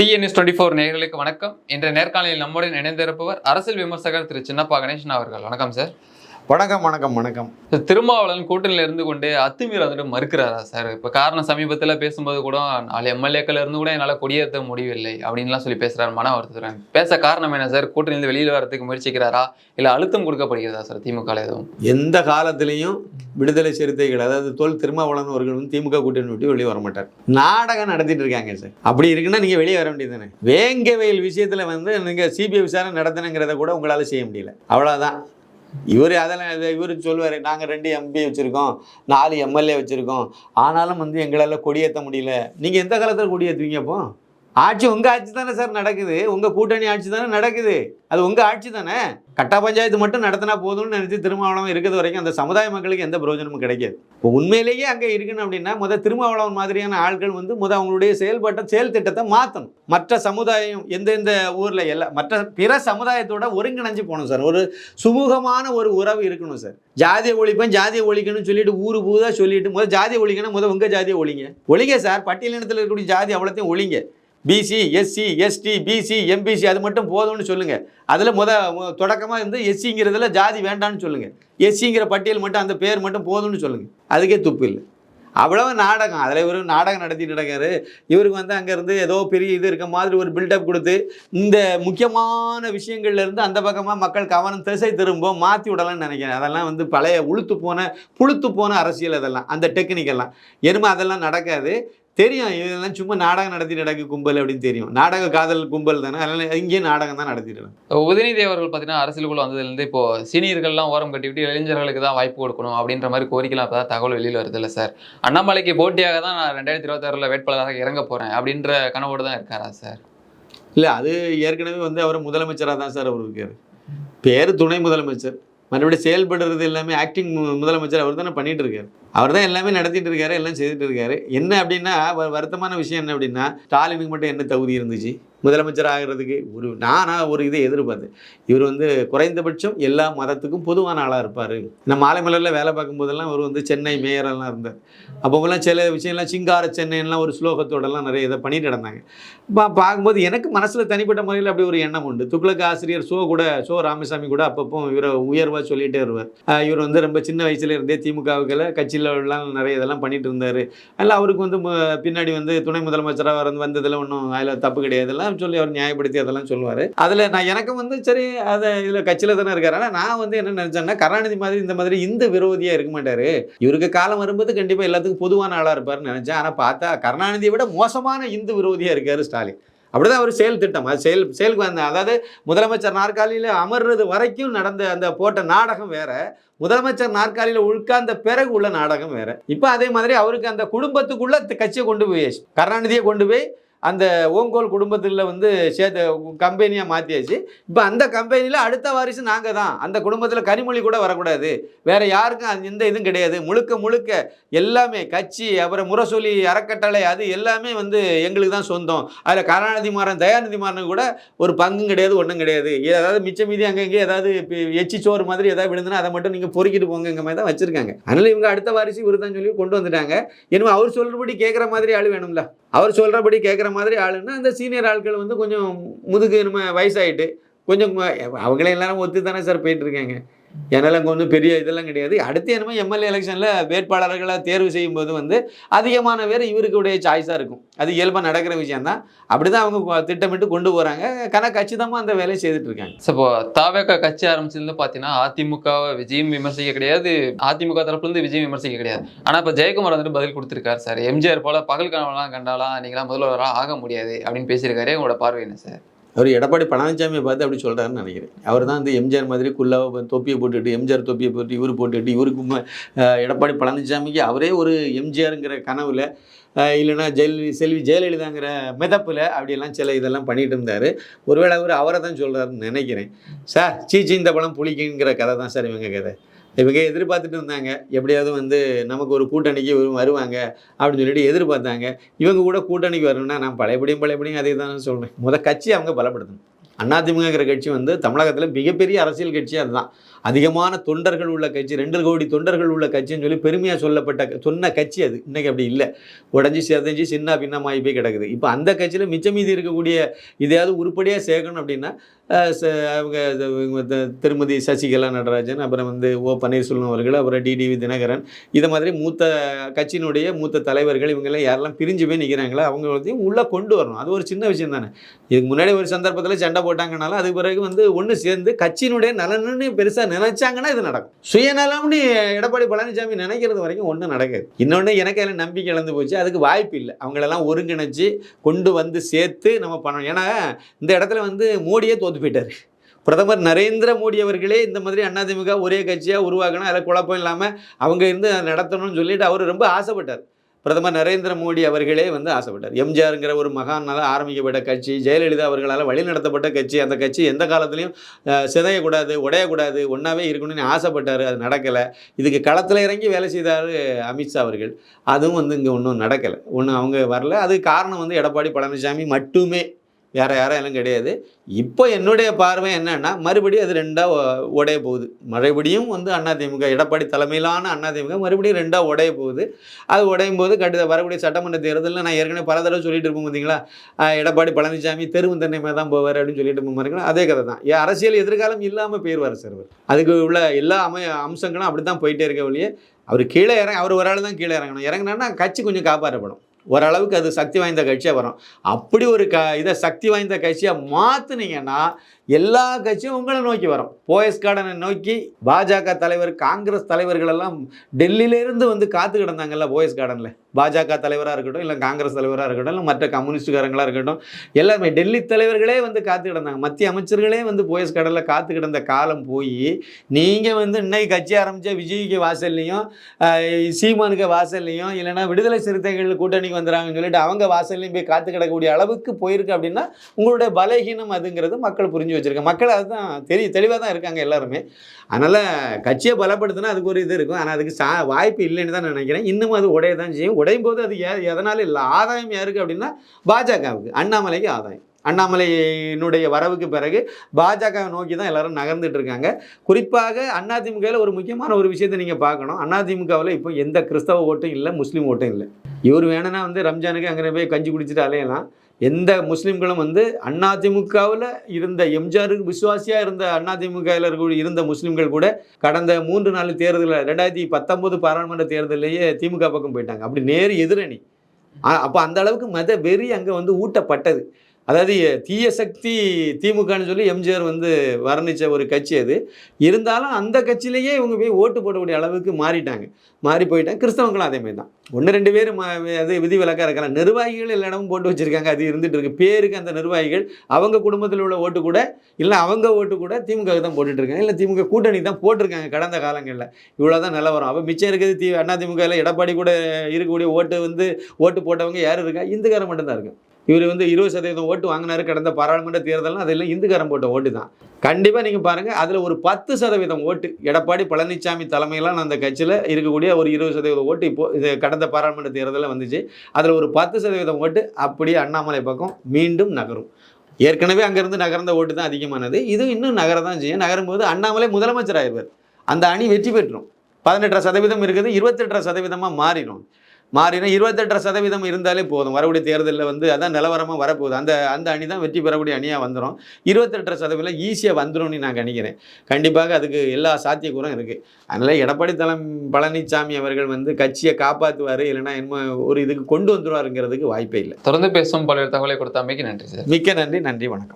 DNS twenty four நேர்களுக்கு வணக்கம். இன்றைய நேர்காணலில் நம்முடன் இணைந்திருப்பவர் அரசியல் விமர்சகர் திரு சின்னப்பா கணேசன் அவர்கள். வணக்கம் சார் வணக்கம் வணக்கம் வணக்கம். திருமாவளவன் கூட்டணியில இருந்து கொண்டு அத்துமீற வந்துட்டு மறுக்கிறாரா சார்? இப்ப காரணம் சமீபத்துல பேசும்போது கூட நாலு எம்எல்ஏக்கள் இருந்து கூட என்னால கொடியேற்ற முடியவில்லை அப்படின்லாம் சொல்லி பேசுறாரு மன வருத்துறாங்க பேச காரணம் என்ன சார்? கூட்டணியிலிருந்து வெளியில வரதுக்கு முயற்சிக்கிறாரா? இல்ல அழுத்தம் கொடுக்கப்படுகிறதா சார் திமுக எதுவும்? எந்த காலத்திலையும் விடுதலை சிறுத்தைகள் அதாவது தொல் திருமாவளவன் அவர்கள் வந்து திமுக கூட்டணி விட்டு வெளியே வர மாட்டார். நாடகம் நடத்திட்டு இருக்காங்க சார். அப்படி இருக்குன்னா நீங்கள் வெளியே வர வேண்டியது தானே வேங்கவேல் விஷயத்தில் வந்து நீங்கள் சிபிஐ விசாரணை நடத்தணுங்கிறத கூட உங்களால் செய்ய முடியல. அவ்வளோதான் இவர் அதெல்லாம் இவர் சொல்லுவார் நாங்கள் ரெண்டு எம்பி வச்சுருக்கோம் நாலு எம்எல்ஏ வச்சுருக்கோம். ஆனாலும் வந்து எங்களால் கொடியேற்ற முடியல. நீங்கள் எந்த காலத்தில் கொடியேற்றுவீங்க அப்போ? ஆட்சி உங்கள் ஆட்சி தானே சார் நடக்குது. உங்கள் கூட்டணி ஆட்சி தானே நடக்குது. அது உங்கள் ஆட்சி தானே. கட்டா பஞ்சாயத்து மட்டும் நடத்தினா போதும்னு நினச்சி திருமாவளவன் இருக்கிறது வரைக்கும் அந்த சமுதாய மக்களுக்கு எந்த பிரயோஜனமும் கிடைக்காது. இப்போ உண்மையிலேயே அங்கே இருக்கணும் அப்படின்னா முதல் திருமாவளவன் மாதிரியான ஆட்கள் வந்து முத அவங்களுடைய செயல்பாட்டை செயல் திட்டத்தை மாற்றணும் மற்ற சமுதாயம் எந்தெந்த ஊரில் எல்லாம் மற்ற பிற சமுதாயத்தோட ஒருங்கிணைஞ்சு போகணும் சார். ஒரு சுமூகமான ஒரு உறவு இருக்கணும் சார். ஜாதிய ஒழிப்பேன் ஜாதிய ஒழிக்கணும்னு சொல்லிட்டு ஊரு பூதா சொல்லிட்டு முதல் ஜாதிய ஒழிக்கணும் முதல் உங்கள் ஜாதியை ஒழிங்க. ஒழிங்க சார். பட்டியலினத்தில் இருக்கக்கூடிய ஜாதி அவ்வளோத்தையும் ஒழிங்க. BC SC ST BC MBC அது மட்டும் போதும்னு சொல்லுங்கள் அதில் முத தொடக்கமாக இருந்து எஸ்சிங்கிறதுல ஜாதி வேண்டாம்னு சொல்லுங்கள் எஸ்சிங்கிற பட்டியல் மட்டும் அந்த பேர் மட்டும் போதும்னு சொல்லுங்கள் அதுக்கே துப்பு இல்லை. அவ்வளவு நாடகம். அதில் இவர் நாடகம் நடத்திட்டு நடக்காரு இவருக்கு வந்து அங்கேருந்து ஏதோ பெரிய இது இருக்க மாதிரி ஒரு பில்டப் கொடுத்து இந்த முக்கியமான விஷயங்கள்லேருந்து அந்த பக்கமாக மக்கள் கவனம் திசை திரும்ப மாற்றி விடலாம்னு நினைக்கிறேன். அதெல்லாம் வந்து பழைய உளுத்து போன புளுத்து போன அரசியல் அதெல்லாம். அந்த டெக்னிக்கெல்லாம் எருமை அதெல்லாம் நடக்காது. தெரியும் இதெல்லாம் சும்மா நாடகம் நடத்திட்டு நடக்கு கும்பல் அப்படின்னு தெரியும். நாடக காதல் கும்பல் தானே? அதனால இங்கேயும் நாடகம் தான் நடத்திட்டு. உதயநிதி அவர்கள் பார்த்தீங்கன்னா அரசியலுக்குள்ள வந்ததுலேருந்து இப்போ சீனியர்கள்லாம் ஓரம் கட்டிவிட்டு இளைஞர்களுக்கு தான் வாய்ப்பு கொடுக்கணும் அப்படின்ற மாதிரி கோரிக்கைலாம் அப்போ தான் தகவல் வெளியில் வருது இல்லை சார்? அண்ணாமலைக்கு போட்டியாக தான் நான் ரெண்டாயிரத்தி இருபத்தாறில் வேட்பாளராக இறங்க போகிறேன் அப்படின்ற கனவோடு தான் இருக்காரா சார்? இல்லை அது ஏற்கனவே வந்து அவர் முதலமைச்சராக தான் சார் அவர் இருக்கார். பேர் துணை முதலமைச்சர். மறுபடியும் செயல்படுறது எல்லாமே ஆக்டிங் முதலமைச்சர் அவர் தானே பண்ணிகிட்டு இருக்காரு. அவர் தான் எல்லாமே நடத்திட்டு இருக்காரு எல்லாம் செய்துட்டு இருக்காரு. என்ன அப்படின்னா வருத்தமான விஷயம் என்ன அப்படின்னா ஸ்டாலினுக்கு மட்டும் என்ன தகுதி இருந்துச்சு? முதலமைச்சர் ஆகிறதுக்கு ஒரு நானாக ஒரு இதை எதிர்பார்த்தேன். இவர் வந்து குறைந்தபட்சம் எல்லா மதத்துக்கும் பொதுவான ஆளாக இருப்பார். நம்ம மாலைமலரில் வேலை பார்க்கும்போதெல்லாம் அவர் வந்து சென்னை மேயரெல்லாம் இருந்தார். அப்போவெல்லாம் சில விஷயம்லாம் சிங்கார சென்னைலாம் ஒரு ஸ்லோகத்தோடலாம் நிறைய இதை பண்ணிட்டு நடந்தாங்க. பா பார்க்கும்போது எனக்கு மனசில் தனிப்பட்ட முறையில் அப்படி ஒரு எண்ணம் உண்டு. துக்ளக் ஆசிரியர் ஷோ கூட ஷோ ராமசாமி கூட அப்பப்போ இவரை உயர்வாக சொல்லிகிட்டே வருவார். இவர் வந்து ரொம்ப சின்ன வயசுல இருந்தே திமுகவுக்குள்ள கட்சியில் நிறைய இதெல்லாம் பண்ணிட்டு இருந்தார். அதில் அவருக்கு வந்து பின்னாடி வந்து துணை முதலமைச்சராக வந்து வந்ததில் ஒன்றும் அதில் தப்பு கிடையாது. குற்றம் சொல்லி அவர் நியாயப்படுத்தி அதெல்லாம் சொல்லுவார். அதில் நான் எனக்கு வந்து சரி அதை இதில் கட்சியில் தானே இருக்காரு. ஆனால் நான் வந்து என்ன நினச்சேன்னா கருணாநிதி மாதிரி இந்த மாதிரி இந்த விரோதியாக இருக்க மாட்டார். இவருக்கு காலம் வரும்போது கண்டிப்பாக எல்லாத்துக்கும் பொதுவான ஆளாக இருப்பார்னு நினச்சேன். ஆனால் பார்த்தா கருணாநிதியை விட மோசமான இந்து விரோதியாக இருக்கார் ஸ்டாலின். அப்படிதான் அவர் செயல் திட்டம். அது செயல் செயலுக்கு வந்த அதாவது முதலமைச்சர் நாற்காலியில் அமர்றது வரைக்கும் நடந்த அந்த போட்ட நாடகம் வேற. முதலமைச்சர் நாற்காலியில் உட்கார்ந்த பிறகு உள்ள நாடகம் வேற. இப்போ அதே மாதிரி அவருக்கு அந்த குடும்பத்துக்குள்ள கட்சியை கொண்டு போய் கருணாநிதியை கொண்டு போய் அந்த ஓங்கோல் குடும்பத்தில் வந்து சேர்த்து கம்பெனியாக மாற்றியாச்சு இப்போ அந்த கம்பெனியில் அடுத்த வாரிசு நாங்கள் தான். அந்த குடும்பத்தில் கனிமொழி கூட வரக்கூடாது. வேறு யாருக்கும் அது எந்த இதுவும் கிடையாது. முழுக்க முழுக்க எல்லாமே கட்சி அப்புறம் முரசொலி அறக்கட்டளை அது எல்லாமே வந்து எங்களுக்கு தான் சொந்தம். அதில் கருணாநிதி மாறன் தயாநிதி மாறனுக்கு கூட ஒரு பங்கும் கிடையாது ஒன்றும் கிடையாது. ஏதாவது மிச்ச மீதி அங்கங்கே ஏதாவது எச்சி சோறு மாதிரி ஏதாவது விழுந்துன்னா அதை மட்டும் நீங்கள் பொறுக்கிட்டு போங்க மாதிரி தான் வச்சுருக்காங்க. அதனால் இவங்க அடுத்த வாரிசு இவர் தான் சொல்லி கொண்டு வந்துட்டாங்க. இனிமேல் அவர் சொல்கிறபடி கேட்குற மாதிரி ஆள் வேணும்ல. அவர் சொல்கிறபடி கேட்குற மாதிரி ஆளுன்னா அந்த சீனியர் ஆட்கள் வந்து கொஞ்சம் முதுகு நம்ம வயசாயிட்டு கொஞ்சம் அவங்களே எல்லாரும் ஒத்து தானே சார் போயிட்டுருக்காங்க என்னால் அங்கே வந்து பெரிய இதெல்லாம் கிடையாது. அடுத்து என்னமோ எம்எல்ஏ எலெக்ஷனில் வேட்பாளர்களை தேர்வு செய்யும்போது வந்து அதிகமான பேர் இவருக்குடைய சாய்ஸாக இருக்கும். அது இயல்பாக நடக்கிற விஷயந்தான் அப்படி தான் அவங்க திட்டமிட்டு கொண்டு போகிறாங்க கணக்கு கச்சிதமாக அந்த வேலையை செய்துட்டு இருக்காங்க. ஸோ இப்போ தாவேக்கா கட்சி ஆரம்பிச்சதுல பார்த்தீங்கன்னா அதிமுகவை விஜயம் விமர்சிக்க கிடையாது. அதிமுக தரப்புலேருந்து விஜயம் விமர்சிக்க கிடையாது. ஆனால் இப்போ ஜெயக்குமார் வந்துட்டு பதில் கொடுத்துருக்காரு சார். எம்ஜிஆர் போல பகல் கனவுலாம் கண்டாலாம் நீங்களாம் முதல்வராக ஆக முடியாது அப்படின்னு பேசியிருக்காரு உங்களோட பார்வை என்ன சார்? அவர் எடப்பாடி பழனிசாமியை பார்த்து அப்படி சொல்கிறாருன்னு நினைக்கிறேன். அவர் தான் வந்து எம்ஜிஆர் மாதிரி குல்லாவை தொப்பியை போட்டுட்டு எம்ஜிஆர் தொப்பியை போட்டு இவர் போட்டுட்டு இவருக்கு எடப்பாடி பழனிசாமிக்கு அவரே ஒரு எம்ஜிஆருங்கிற கனவில் இல்லைனா இல்லைன்னா ஜெயல செல்வி ஜெயலலிதாங்கிற மிதப்பில் அப்படியெல்லாம் சில இதெல்லாம் பண்ணிட்டு இருந்தார். ஒருவேளை அவர் அவரை தான் சொல்கிறாருன்னு நினைக்கிறேன். சார் சீச்சி இந்த பழம் புளிக்குங்கிற கதை தான் சார் இவங்க கதை. இவங்க எதிர்பார்த்துட்டு இருந்தாங்க. எப்படியாவது வந்து நமக்கு ஒரு கூட்டணிக்கு இவங்க வருவாங்க அப்படின்னு சொல்லிட்டு எதிர்பார்த்தாங்க. இவங்க கூட கூட்டணிக்கு வரணும்னா நான் பழையபடியும் பழையபடியும் அதே தான் சொல்கிறேன் முத கட்சி அவங்க பலப்படுத்தணும். அதிமுகங்கிற கட்சி வந்து தமிழகத்தில் மிகப்பெரிய அரசியல் கட்சி அதுதான். அதிகமான தொண்டர்கள் உள்ள கட்சி ரெண்டு கோடி தொண்டர்கள் உள்ள கட்சின்னு சொல்லி பெருமையாக சொல்லப்பட்ட சொன்ன கட்சி அது. இன்றைக்கி அப்படி இல்லை. உடஞ்சி சிதஞ்சு சின்ன பின்னமாகி போய் கிடக்குது. இப்போ அந்த கட்சியில் மிச்சம் மீதி இருக்கக்கூடிய இதையாவது உருப்படியாக சேர்க்கணும் அப்படின்னா ச- அவங்க திருமதி சசிகலா நடராஜன் அப்புறம் வந்து ஓ. பன்னீர்செல்வம் அவர்கள் அப்புறம் டிடிவி தினகரன் இதை மாதிரி மூத்த கட்சியினுடைய மூத்த தலைவர்கள் இவங்கெல்லாம் யாரெல்லாம் பிரிஞ்சு போய் நிற்கிறாங்களோ அவங்க உள்ளே கொண்டு வரணும். அது ஒரு சின்ன விஷயம் தானே. இதுக்கு முன்னாடி ஒரு சந்தர்ப்பத்தில் சண்டை போட்டாங்கனாலும் அதுக்கு பிறகு வந்து ஒன்று சேர்ந்து கட்சியினுடைய நலனுன்னு பெருசாக நினைச்சாங்கன்னா இது நடக்கும். சுயநலம்னு எடப்பாடி பழனிசாமி நினைக்கிறது வரைக்கும் ஒன்றும் நடக்காது. இன்னொன்று எனக்கு அதில் நம்பிக்கை இழந்து போச்சு. அதுக்கு வாய்ப்பு இல்லை. அவங்களெல்லாம் ஒருங்கிணைச்சு கொண்டு வந்து சேர்த்து நம்ம பண்ணணும். ஏன்னா இந்த இடத்துல வந்து மோடியே தோத்து போயிட்டார். பிரதமர் நரேந்திர மோடி அவர்களே இந்த மாதிரி அதிமுக ஒரே கட்சியாக உருவாக்கணும் அதில் குழப்பம் இல்லாமல் அவங்க இருந்து அதை நடத்தணும்னு சொல்லிட்டு அவர் ரொம்ப ஆசைப்பட்டார். பிரதமர் நரேந்திர மோடி அவர்களே வந்து ஆசைப்பட்டார். எம்ஜிஆருங்கிற ஒரு மகானால் ஆரம்பிக்கப்பட்ட கட்சி ஜெயலலிதா அவர்களால் வழிநடத்தப்பட்ட கட்சி அந்த கட்சி எந்த காலத்துலையும் சிதையக்கூடாது உடையக்கூடாது ஒன்றாவே இருக்கணும்னு ஆசைப்பட்டார். அது நடக்கலை. இதுக்கு களத்தில் இறங்கி வேலை செய்தார் அமித்ஷா அவர்கள். அதுவும் வந்து இங்கே ஒன்றும் நடக்கலை. ஒன்றும் அவங்க வரல. அதுக்கு காரணம் வந்து எடப்பாடி பழனிசாமி மட்டுமே. வேற யாரும் எல்லாம் கிடையாது. இப்போ என்னுடைய பார்வை என்னன்னா மறுபடியும் அது ரெண்டாக உடைய போகுது. மறுபடியும் வந்து அதிமுக எடப்பாடி தலைமையிலான அதிமுக மறுபடியும் ரெண்டாக உடைய போகுது. அது உடையும் போது கட்டு வரக்கூடிய சட்டமன்ற தேர்தலில் நான் ஏற்கனவே பல தடவை சொல்லிட்டு இருப்போம் பார்த்தீங்களா எடப்பாடி பழனிசாமி தெருவு தன்னைமே தான் போவார் அப்படின்னு சொல்லிட்டு இருப்போம் அதே கதை தான். ஏன் அரசியல் எதிர்காலம் இல்லாமல் போயிடுவார் சார் அதுக்கு உள்ள எல்லா அமை அம்சங்களும் அப்படி தான் போயிட்டே இருக்க வழியே அவர் கீழே இறங்க அவர் ஒரு ஆள் தான் கீழே இறங்கணும். இறங்கினா கட்சி கொஞ்சம் காப்பாற்றப்படும். ஓரளவுக்கு அது சக்தி வாய்ந்த கட்சியாக வரும். அப்படி ஒரு க இதை சக்தி வாய்ந்த கட்சியாக மாற்றுனீங்கன்னா எல்லா கட்சியும் உங்களை நோக்கி வரும். போயஸ் கார்டனை நோக்கி பாஜக தலைவர் காங்கிரஸ் தலைவர்கள் எல்லாம் டெல்லியிலேருந்து வந்து காத்து கிடந்தாங்கல்ல போயஸ் கார்டனில். பாஜக தலைவராக இருக்கட்டும் இல்லை காங்கிரஸ் தலைவராக இருக்கட்டும் இல்லை மற்ற கம்யூனிஸ்டுக்காரங்களாக இருக்கட்டும் எல்லாருமே டெல்லி தலைவர்களே வந்து காத்து கிடந்தாங்க மத்திய அமைச்சர்களே வந்து போயஸ் கார்டனில் காத்து கிடந்த காலம் போய் நீங்கள் வந்து இன்னைக்கு கட்சி ஆரம்பித்த விஜய்க்கு வாசல்லையும் சீமானுக்கு வாசல்லையும் இல்லைன்னா விடுதலை சிறுத்தைகள் கூட்டணிக்கு வந்துடுறாங்கன்னு சொல்லிட்டு அவங்க வாசல்லையும் போய் காத்து கிடக்கக்கூடிய அளவுக்கு போயிருக்கு அப்படின்னா உங்களுடைய பலகீனம் அதுங்கிறது மக்கள் புரிஞ்சு வச்சுருக்காங்க மக்கள் அதுதான் தெரிய தெளிவாக தான் இருக்காங்க எல்லாருமே. அதனால் கட்சியை பலப்படுத்தினா அதுக்கு ஒரு இது இருக்கும். ஆனால் அதுக்கு சா வாய்ப்பு இல்லைன்னு தான் நான் நினைக்கிறேன். இன்னும் அது உடைய தான் செய்யும். உடையும் போது அது எதனால இல்லை ஆதாயம் யாருக்கு அப்படின்னா பாஜகவுக்கு அண்ணாமலைக்கு ஆதாயம். அண்ணாமலையினுடைய வரவுக்கு பிறகு பாஜக நோக்கி தான் எல்லாரும் நகர்ந்துட்டு இருக்காங்க. குறிப்பாக அதிமுகவில் ஒரு முக்கியமான ஒரு விஷயத்தை நீங்கள் பார்க்கணும். அதிமுகவில் இப்போ எந்த கிறிஸ்தவ ஓட்டும் இல்லை முஸ்லீம் ஓட்டும் இல்லை. இவர் வேணும்னா வந்து ரம்ஜானுக்கு அங்கே போய் கஞ்சி குடிச்சிட்டு அலையலாம். எந்த முஸ்லீம்களும் வந்து அதிமுகவில் இருந்த எம்ஜிஆருக்கு விசுவாசியாக இருந்த அதிமுகவில் இருக்கக்கூடிய இருந்த முஸ்லீம்கள் கூட கடந்த மூன்று நாலு தேர்தலில் ரெண்டாயிரத்தி பத்தொம்போது பாராளுமன்ற தேர்தலிலேயே திமுக பக்கம் போயிட்டாங்க. அப்படி நேர் எதிரணி. அப்போ அந்த அளவுக்கு மத வெறி அங்கே வந்து ஊட்டப்பட்டது. அதாவது தீய சக்தி திமுகன்னு சொல்லி எம்ஜிஆர் வந்து வர்ணித்த ஒரு கட்சி அது. இருந்தாலும் அந்த கட்சியிலேயே இவங்க போய் ஓட்டு போடக்கூடிய அளவுக்கு மாறிட்டாங்க. மாறி போயிட்டாங்க. கிறிஸ்தவங்களும் அதே மாதிரி தான். ஒன்று ரெண்டு பேர் அது விதி விலக்காக இருக்கிறாங்க நிர்வாகிகள் எல்லா இடமும் போட்டு வச்சுருக்காங்க. அது இருந்துட்டு இருக்கு. பேருக்கு அந்த நிர்வாகிகள் அவங்க குடும்பத்தில் உள்ள ஓட்டு கூட இல்லை அவங்க ஓட்டு கூட திமுக தான் போட்டுட்ருக்காங்க இல்லை திமுக கூட்டணி தான் போட்டிருக்காங்க கடந்த காலங்களில். இவ்வளோ தான் நிலவரம் அப்போ மிச்சம் இருக்குது தி அண்ணா திமுகவில் எடப்பாடி கூட இருக்கக்கூடிய ஓட்டு வந்து ஓட்டு போட்டவங்க யார் இருக்கா? இந்துக்காரன் மட்டும்தான் இருக்குது இவர் வந்து இருபது சதவீதம் ஓட்டு வாங்கினாரு கடந்த பாராளுமன்ற தேர்தலில். அதெல்லாம் இந்துக்காரன் போட்ட ஓட்டு தான். கண்டிப்பாக நீங்கள் பாருங்கள் அதில் ஒரு பத்து சதவீதம் ஓட்டு எடப்பாடி பழனிசாமி தலைமையிலான அந்த கட்சியில் இருக்கக்கூடிய ஒரு இருபது சதவீதம் ஓட்டு இப்போ இது கடந்த பாராளுமன்ற தேர்தலில் வந்துச்சு. அதில் ஒரு பத்து சதவீதம் ஓட்டு அப்படியே அண்ணாமலை பக்கம் மீண்டும் நகரும். ஏற்கனவே அங்கேருந்து நகர்ந்த ஓட்டு தான் அதிகமானது. இது இன்னும் நகர தான் செய்யும். நகரும் போது அண்ணாமலை முதலமைச்சர் ஆயிடுவார். அந்த அணி வெற்றி பெற்றும். பதினெட்டரை சதவீதம் இருக்குது இருபத்தெட்டரை சதவீதமாக மாறிடும். மாறினா இருபத்தெட்டரை சதவீதம் இருந்தாலே போதும். வரக்கூடிய தேர்தலில் வந்து அதான் நிலவரமாக வரப்போகுது. அந்த அந்த அணி தான் வெற்றி பெறக்கூடிய அணியாக வந்துடும் இருபத்தெட்டரை சதவீதம் ஈஸியாக வந்துரும்னு நான் கணிக்கிறேன். கண்டிப்பாக அதுக்கு எல்லா சாத்தியக்கூறும் இருக்குது அதனால் எடப்பாடி தலம் பழனிசாமி அவர்கள் வந்து கட்சியை காப்பாற்றுவார் இல்லைன்னா என்ன ஒரு இதுக்கு கொண்டு வந்துருவாருங்கிறதுக்கு வாய்ப்பே இல்லை. தொடர்ந்து பேசும் பல்வேறு தகவலை கொடுத்த அமைக்கு நன்றி சார். மிக்க நன்றி நன்றி வணக்கம்.